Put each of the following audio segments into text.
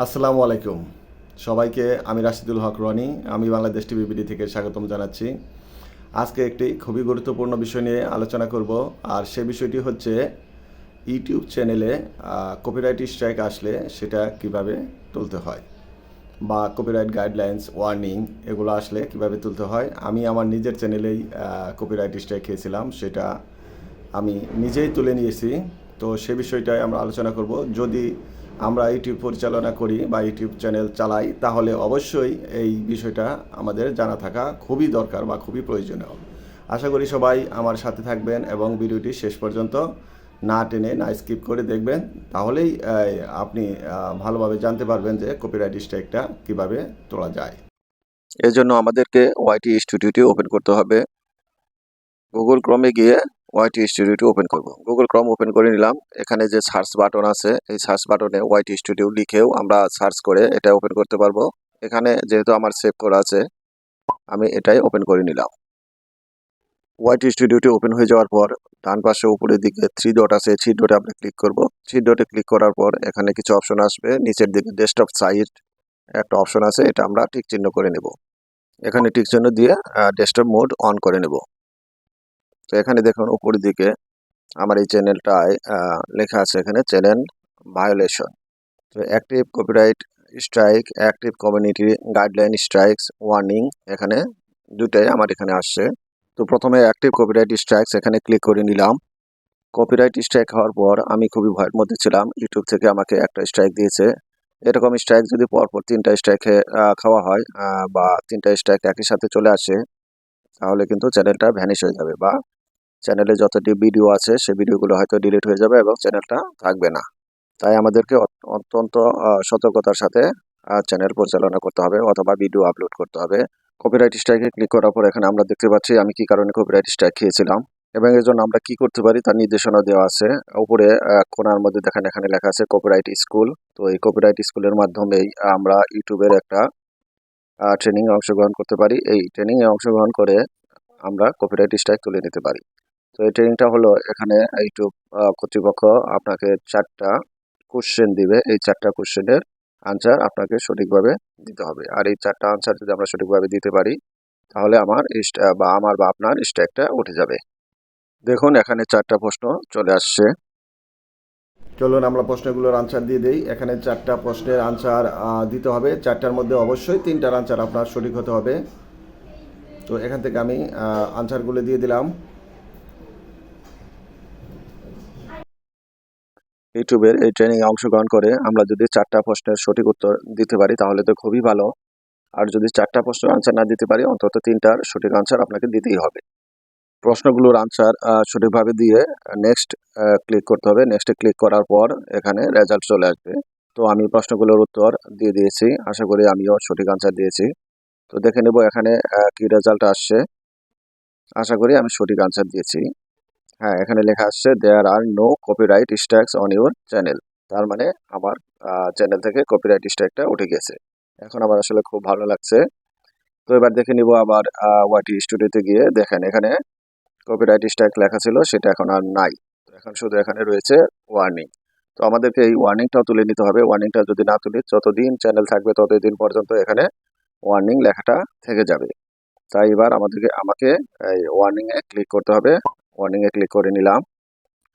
আসসালামু আলাইকুম। সবাইকে, আমি রাশিদুল হক রনি, আমি বাংলাদেশ টিভিবিডি থেকে স্বাগতম জানাচ্ছি। আজকে একটি খুবই গুরুত্বপূর্ণ বিষয় নিয়ে আলোচনা করব, আর সে বিষয়টি হচ্ছে ইউটিউব চ্যানেলে কপিরাইট স্ট্রাইক আসলে সেটা কীভাবে তুলতে হয় বা কপিরাইট গাইডলাইন্স ওয়ার্নিং এগুলো আসলে কীভাবে তুলতে হয়। আমি আমার নিজের চ্যানেলেই কপিরাইট স্ট্রাইক খেয়েছিলাম, সেটা আমি নিজেই তুলে নিয়েছি। তো সে বিষয়টাই আমরা আলোচনা করব। যদি আমরা ইউটিউব পরিচালনা করি বা ইউটিউব চ্যানেল চালাই, তাহলে অবশ্যই এই বিষয়টা আমাদের জানা থাকা খুবই দরকার বা খুবই প্রয়োজনীয়। আশা করি সবাই আমার সাথে থাকবেন এবং ভিডিওটি শেষ পর্যন্ত না টেনে, না স্কিপ করে দেখবেন। তাহলেই আপনি ভালোভাবে জানতে পারবেন যে কপিরাইট স্ট্রাইকটা কীভাবে তোলা যায়। এর জন্য আমাদেরকে ওয়াইটি স্টুডিওটি ওপেন করতে হবে। গুগল ক্রমে গিয়ে ওয়াইটি স্টুডিওটি ওপেন করব। গুগল ক্রম ওপেন করে নিলাম। এখানে যে সার্চ বাটন আছে, এই সার্চ বাটনে ওয়াইটি স্টুডিও লিখেও আমরা সার্চ করে এটা ওপেন করতে পারব। এখানে যেহেতু আমার সেভ করা আছে, আমি এটাই ওপেন করে নিলাম। ওয়াইটি স্টুডিওটি ওপেন হয়ে যাওয়ার পর, ডান পাশে উপরের দিকে থ্রি ডট আছে থ্রি ডটে আমরা ক্লিক করব। থ্রি ডটে ক্লিক করার পর এখানে কিছু অপশন আসবে। নিচের দিকে ডেস্কটপ সাইট একটা অপশন আছে, এটা আমরা টিক চিহ্ন করে নেব। এখানে টিক চিহ্ন দিয়ে ডেস্কটপ মোড অন করে নেব। তো এখানে দেখুন উপরের দিকে আমার এই চ্যানেলটায় লেখা আছে এখানে চ্যানেল ভায়োলেশন। তো active copyright strike, active community guideline strikes, warning এখানে দুটাই আমার এখানে আসছে। তো প্রথমে অ্যাক্টিভ কপিরাইট স্ট্রাইকস এখানে ক্লিক করে নিলাম। কপিরাইট স্ট্রাইক হওয়ার পর আমি খুবই ভয়ের মধ্যে ছিলাম। ইউটিউব থেকে আমাকে একটা স্ট্রাইক দিয়েছে। এরকম স্ট্রাইক যদি পরপর তিনটা স্ট্রাইকে খাওয়া হয় বা তিনটা স্ট্রাইক একই সাথে চলে আসে তাহলে কিন্তু চ্যানেলটা ভ্যানিশ হয়ে যাবে বা চ্যানেলে যতটি ভিডিও আছে সেই ভিডিওগুলো হয়তো ডিলিট হয়ে যাবে এবং চ্যানেলটা থাকবে না। তাই আমাদেরকে অত- অত্যন্ত সতর্কতার সাথে চ্যানেল পরিচালনা করতে হবে অথবা ভিডিও আপলোড করতে হবে। কপিরাইট স্ট্রাইকে ক্লিক করার পর এখানে আমরা দেখতে পাচ্ছি আমি কি কারণে কপিরাইট স্ট্রাইক খেয়েছিলাম এবং এর জন্য আমরা কি করতে পারি তার নির্দেশনা দেওয়া আছে। উপরে কোণার মধ্যে দেখেন এখানে লেখা আছে কপিরাইট স্কুল তো এই কপিরাইট স্কুলের মাধ্যমেই আমরা ইউটিউবের একটা ট্রেনিংয়ে অংশগ্রহণ করতে পারি। এই ট্রেনিং এ অংশগ্রহণ করে আমরা কপিরাইট স্ট্রাইক তুলে নিতে পারি। তো এই ট্রেনিংটা হলো এখানে ইউটিউব কর্তৃপক্ষ আপনাকে চারটা কোশ্চেন দিবে। এই চারটা কোশ্চেনের আনসার আপনাকে সঠিকভাবে দিতে হবে। আর এই চারটা আনসার যদি আমরা সঠিকভাবে দিতে পারি, তাহলে আমার বা আমার বা আপনার স্ট্রাইকটা উঠে যাবে। দেখুন, এখানে চারটা প্রশ্ন চলে আসছে। চলুন, আমরা প্রশ্নগুলোর আনসার দিয়ে দিই। এখানে চারটা প্রশ্নের আনসার দিতে হবে। চারটার মধ্যে অবশ্যই তিনটার আনসার আপনার সঠিক হতে হবে। তো এখান থেকে আমি আনসারগুলো দিয়ে দিলাম। ইউটিউবের এই ট্রেনিং এ অংশগ্রহণ করে আমরা যদি চারটা প্রশ্নের সঠিক উত্তর দিতে পারি, তাহলে তো খুবই ভালো। আর যদি চারটা প্রশ্নের আনসার না দিতে পারি, অন্তত তিনটার সঠিক আনসার আপনাকে দিতেই হবে। প্রশ্নগুলোর আনসার সঠিকভাবে দিয়ে নেক্সট ক্লিক করতে হবে। নেক্সটে ক্লিক করার পর এখানে রেজাল্ট চলে আসবে। তো আমি প্রশ্নগুলোর উত্তর দিয়ে দিয়েছি। আশা করি আমিও সঠিক আনসার দিয়েছি। তো দেখে নেব এখানে কি রেজাল্ট আসছে। আশা করি আমি সঠিক আনসার দিয়েছি। হ্যাঁ এখানে লেখা আসছে there are no copyright strikes on your channel তার মানে আমার চ্যানেল থেকে কপিরাইট স্ট্রাইকটা উঠে গেছে। এখন আমার আসলে খুব ভালো লাগছে। তো এবার দেখে নিব আবার ওয়াটি স্টুডিওতে গিয়ে দেখেন, এখানে কপিরাইট স্ট্রাইক লেখা ছিল, সেটা এখন আর নাই। তো এখন শুধু এখানে রয়েছে ওয়ার্নিং তো আমাদেরকে এই ওয়ার্নিংটাও তুলে নিতে হবে। ওয়ার্নিংটা যদি না তুলি, যতদিন চ্যানেল থাকবে ততদিন পর্যন্ত এখানে ওয়ার্নিং লেখাটা থেকে যাবে। তাই এবার আমাদেরকে, আমাকে এই ওয়ার্নিংয়ে ক্লিক করতে হবে। ওয়ার্নিংয়ে ক্লিক করে নিলাম।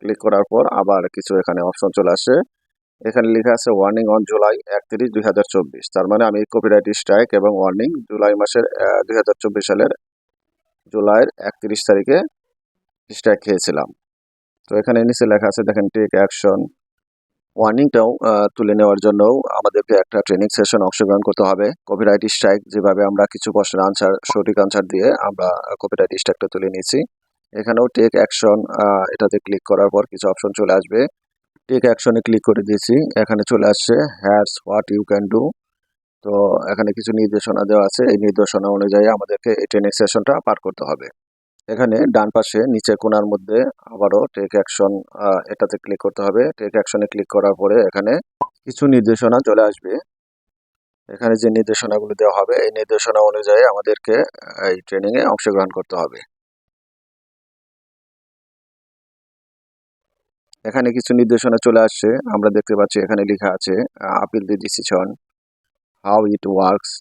ক্লিক করার পর আবার কিছু এখানে অপশন চলে আসে। এখানে লেখা আছে ওয়ার্নিং অন জুলাই একত্রিশ, দুই হাজার চব্বিশ। তার মানে আমি কপিরাইট স্ট্রাইক এবং ওয়ার্নিং জুলাই মাসের দুই হাজার চব্বিশ সালের জুলাইয়ের একত্রিশ তারিখে স্ট্রাইক খেয়েছিলাম। তো এখানে নিচে লেখা আছে, দেখেন টেক অ্যাকশন ওয়ার্নিংটাও তুলে নেওয়ার জন্যও আমাদেরকে একটা ট্রেনিং সেশন অংশগ্রহণ করতে হবে। কপিরাইট স্ট্রাইক যেভাবে আমরা কিছু প্রশ্নের আনসার সঠিক আনসার দিয়ে আমরা কপিরাইট স্ট্রাইকটা তুলে নিয়েছি। এখানেও টেক অ্যাকশন এটাতে ক্লিক করার পর কিছু অপশন চলে আসবে। টেক অ্যাকশনে ক্লিক করে দিয়েছি। এখানে চলে আসছে that's what you can do তো এখানে কিছু নির্দেশনা দেওয়া আছে। এই নির্দেশনা অনুযায়ী আমাদেরকে এই ট্রেনিং সেশনটা পার করতে হবে। এখানে ডান পাশে নিচে কোনার মধ্যে আবারও টেক অ্যাকশন এটাতে ক্লিক করতে হবে। টেক অ্যাকশনে ক্লিক করার পরে এখানে কিছু নির্দেশনা চলে আসবে। এখানে যে নির্দেশনাগুলো দেওয়া হবে, এই নির্দেশনা অনুযায়ী আমাদেরকে এই ট্রেনিংয়ে অংশগ্রহণ করতে হবে। এখানে কিছু নির্দেশনা চলে আসছে। আমরা দেখতে পাচ্ছি এখানে লেখা আছে appeal the decision how it works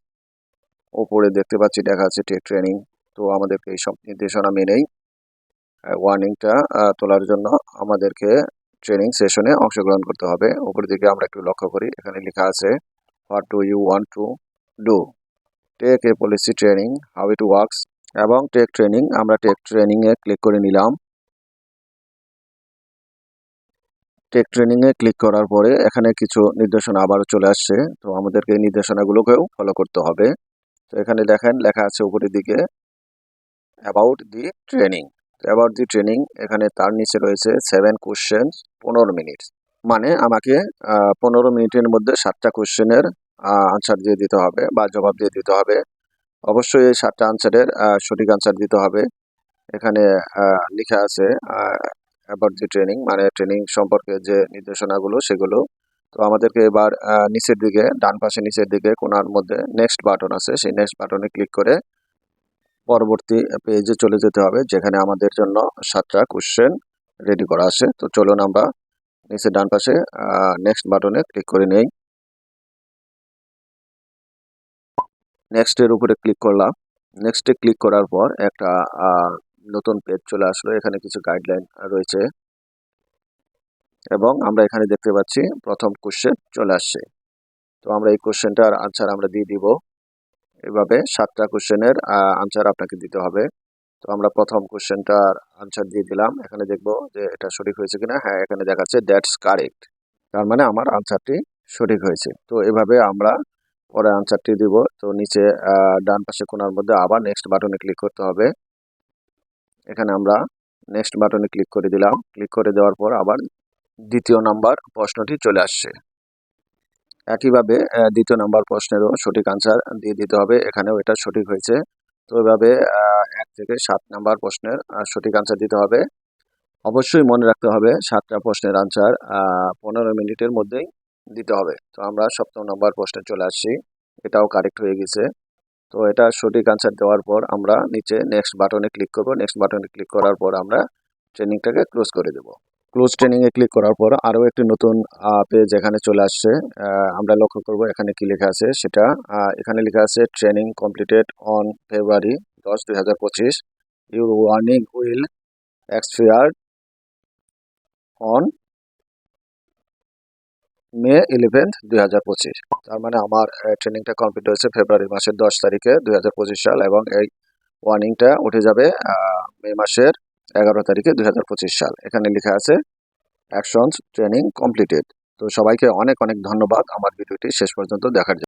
ওপরে দেখতে পাচ্ছি দেখা আছে টেক ট্রেনিং তো আমাদেরকে এই সব নির্দেশনা মেনেই ওয়ার্নিংটা তোলার জন্য আমাদেরকে ট্রেনিং সেশনে অংশগ্রহণ করতে হবে। উপরের দিকে আমরা একটু লক্ষ্য করি, এখানে লেখা আছে what do you want to do take a policy training how it works এবং টেক ট্রেনিং আমরা টেক ট্রেনিংয়ে ক্লিক করে নিলাম। টেক ট্রেনিংয়ে ক্লিক করার পরে এখানে কিছু নির্দেশনা আবারও চলে আসছে, তো আমাদেরকে এই নির্দেশনাগুলোকেও ফলো করতে হবে। তো এখানে দেখেন, লেখা আছে উপরের দিকে about the training about the training এখানে তার নিচে রয়েছে সেভেন কোশ্চেন পনেরো মিনিট মানে আমাকে পনেরো মিনিটের মধ্যে সাতটা কোশ্চেনের আনসার দিয়ে দিতে হবে বা জবাব দিয়ে দিতে হবে। অবশ্যই এই সাতটা আনসারের সঠিক আনসার দিতে হবে। এখানে লেখা আছে অ্যাবাউট দি ট্রেনিং মানে ট্রেনিং সম্পর্কে যে নির্দেশনাগুলো সেগুলো। তো আমাদেরকে এবার নিচের দিকে, ডান পাশে নিচের দিকে কোনার মধ্যে নেক্সট বাটন আছে। সেই নেক্সট বাটনে ক্লিক করে পরবর্তী পেজে চলে যেতে হবে, যেখানে আমাদের জন্য সাতটা কোশ্চেন রেডি করা আছে। তো চলুন আমরা নিচে ডান পাশে নেক্সট বাটনে ক্লিক করে নেই। নেক্সটের উপরে ক্লিক করলাম। নেক্সটে ক্লিক করার পর একটা নতুন পেজ চলে আসলো। এখানে কিছু গাইডলাইন রয়েছে। এবং আমরা এখানে দেখতে পাচ্ছি প্রথম কোশ্চেন চলে আসছে। তো আমরা এই কোশ্চেনটার আনসার আমরা দিয়ে দিব। এভাবে সাতটা কোশ্চেনের আনসার আপনাকে দিতে হবে। তো আমরা প্রথম কোশ্চেনটার আনসার দিয়ে দিলাম। এখানে দেখব যে এটা সঠিক হয়েছে কিনা। হ্যাঁ এখানে দেখাচ্ছে দ্যাটস কারেক্ট তার মানে আমার আনসারটি সঠিক হয়েছে। তো এভাবে আমরা পরে আনসারটি দিব। তো নিচে ডান পাশে কোণার মধ্যে আবার নেক্সট বাটনে ক্লিক করতে হবে। এখানে আমরা নেক্সট বাটনে ক্লিক করে দিলাম। ক্লিক করে দেওয়ার পর আবার দ্বিতীয় নাম্বার প্রশ্নটি চলে আসছে। একইভাবে দ্বিতীয় নাম্বার প্রশ্নেরও সঠিক আনসার দিয়ে দিতে হবে। এখানেও এটা সঠিক হয়েছে। তো এভাবে এক থেকে সাত নাম্বার প্রশ্নের সঠিক আনসার দিতে হবে। অবশ্যই মনে রাখতে হবে, সাতটা প্রশ্নের আনসার পনেরো মিনিটের মধ্যেই দিতে হবে। তো আমরা সপ্তম নাম্বার প্রশ্নে চলে আসছি। এটাও কারেক্ট হয়ে গেছে। তো এটা সঠিক আনসার দেওয়ার পর আমরা নিচে নেক্সট বাটনে ক্লিক করব। নেক্সট বাটনে ক্লিক করার পর আমরা ট্রেনিংটাকে ক্লোজ করে দেব। ক্লোজ ট্রেনিংয়ে ক্লিক করার পর আরও একটি নতুন পেজ এখানে চলে আসছে। আমরা লক্ষ্য করব এখানে কি লেখা আছে। সেটা এখানে লেখা আছে ট্রেনিং কমপ্লিটেড অন ফেব্রুয়ারি দশ, দুই হাজার পঁচিশ। Your warning will expire on May eleventh দুই হাজার পঁচিশ। তার মানে আমার ট্রেনিংটা কমপ্লিট হয়েছে ফেব্রুয়ারি মাসের দশ তারিখে, দুই হাজার পঁচিশ সাল এবং এই ওয়ার্নিংটা উঠে যাবে মে মাসের এগারো তারিখে দুই সাল। এখানে লেখা আছে অ্যাকশনস ট্রেনিং কমপ্লিটেড তো সবাইকে অনেক অনেক ধন্যবাদ আমার ভিডিওটি শেষ পর্যন্ত দেখার জন্য।